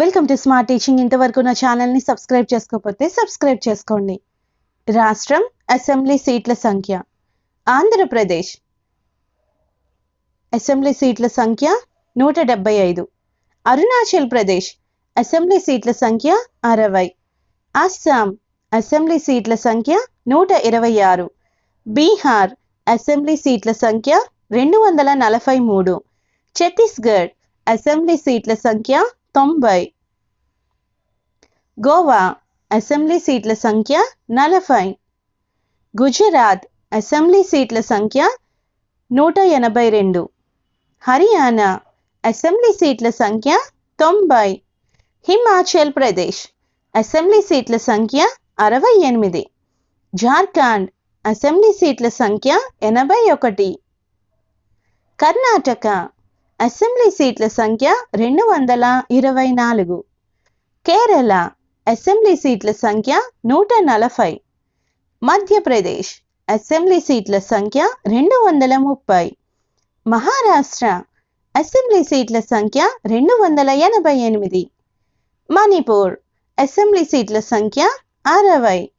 Welcome to smart teaching ఇంతవరకు నా ఛానల్ని సబ్స్క్రైబ్ చేసుకోకపోతే సబ్స్క్రైబ్ చేసుకోండి. రాష్ట్రం అసెంబ్లీ సీట్ల సంఖ్య. ఆంధ్రప్రదేశ్. అసెంబ్లీ సీట్ల సంఖ్య నూట డెబ్బై ఐదు. అరుణాచల్ ప్రదేశ్. అసెంబ్లీ సీట్ల సంఖ్య అరవై. అస్సాం. అసెంబ్లీ సీట్ల సంఖ్య నూట ఇరవై ఆరు. బీహార్. అసెంబ్లీ సీట్ల సంఖ్య రెండు వందల నలభై మూడు. ఛత్తీస్గఢ్. అసెంబ్లీ సీట్ల సంఖ్య తొంభై. గోవా అసెంబ్లీ సీట్ల సంఖ్య నలభై. గుజరాత్ అసెంబ్లీ సీట్ల సంఖ్య నూట ఎనభై రెండు. హర్యానా అసెంబ్లీ సీట్ల సంఖ్య తొంభై. హిమాచల్ ప్రదేశ్ అసెంబ్లీ సీట్ల సంఖ్య అరవై ఎనిమిది. జార్ఖండ్ అసెంబ్లీ సీట్ల సంఖ్య ఎనభై ఒకటి. కర్ణాటక అసెంబ్లీ సీట్ల సంఖ్య రెండు వందల ఇరవై నాలుగు. కేరళ అసెంబ్లీ సీట్ల సంఖ్య నూట నలభై. మధ్యప్రదేశ్ అసెంబ్లీ సీట్ల సంఖ్య రెండు వందల ముప్పై. మహారాష్ట్ర అసెంబ్లీ సీట్ల సంఖ్య రెండు వందల ఎనభై ఎనిమిది. మణిపూర్ అసెంబ్లీ సీట్ల సంఖ్య అరవై.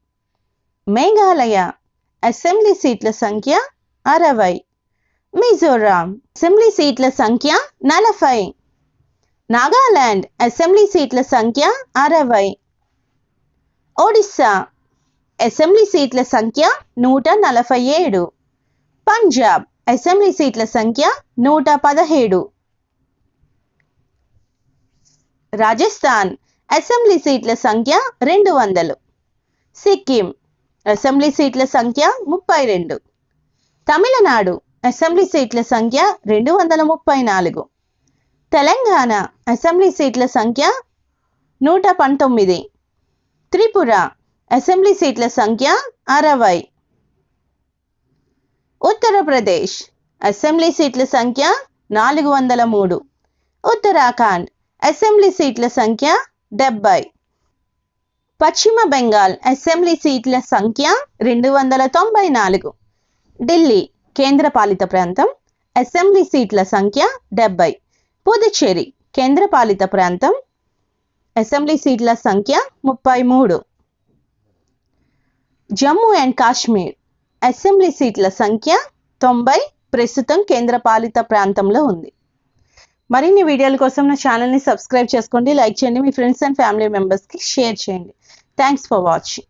మేఘాలయ అసెంబ్లీ సీట్ల సంఖ్య అరవై. మిజోరాం. అసెంబ్లీ సీట్ల సంఖ్య నలభై. నాగాలాండ్ అసెంబ్లీ సీట్ల సంఖ్య అరవై. ఒడిస్సా. అసెంబ్లీ సీట్ల సంఖ్య నూట నలభై ఏడు. పంజాబ్. అసెంబ్లీ సీట్ల సంఖ్య నూట పదహేడు. రాజస్థాన్. అసెంబ్లీ సీట్ల సంఖ్య రెండు వందలు. సిక్కిం. అసెంబ్లీ సీట్ల సంఖ్య ముప్పై రెండు. తమిళనాడు. అసెంబ్లీ సీట్ల సంఖ్య రెండు వందల ముప్పై నాలుగు. తెలంగాణ అసెంబ్లీ సీట్ల సంఖ్య నూట పంతొమ్మిది. త్రిపుర అసెంబ్లీ సీట్ల సంఖ్య అరవై. ఉత్తరప్రదేశ్ అసెంబ్లీ సీట్ల సంఖ్య నాలుగు వందల మూడు. ఉత్తరాఖండ్ అసెంబ్లీ సీట్ల సంఖ్య డెబ్బై. పశ్చిమ బెంగాల్ అసెంబ్లీ సీట్ల సంఖ్య రెండు వందల తొంభై నాలుగు. ఢిల్లీ కేంద్రపాలిత ప్రాంతం అసెంబ్లీ సీట్ల సంఖ్య డెబ్బై. పుదుచ్చేరి కేంద్రపాలిత ప్రాంతం అసెంబ్లీ సీట్ల సంఖ్య ముప్పై మూడు. జమ్మూ అండ్ కాశ్మీర్ అసెంబ్లీ సీట్ల సంఖ్య తొంభై ప్రస్తుతం కేంద్రపాలిత ప్రాంతంలో ఉంది. మరిన్ని వీడియోల కోసం నా ఛానల్ని సబ్స్క్రైబ్ చేసుకోండి లైక్ చేయండి మీ ఫ్రెండ్స్ అండ్ ఫ్యామిలీ మెంబర్స్కి షేర్ చేయండి. Thanks for watching.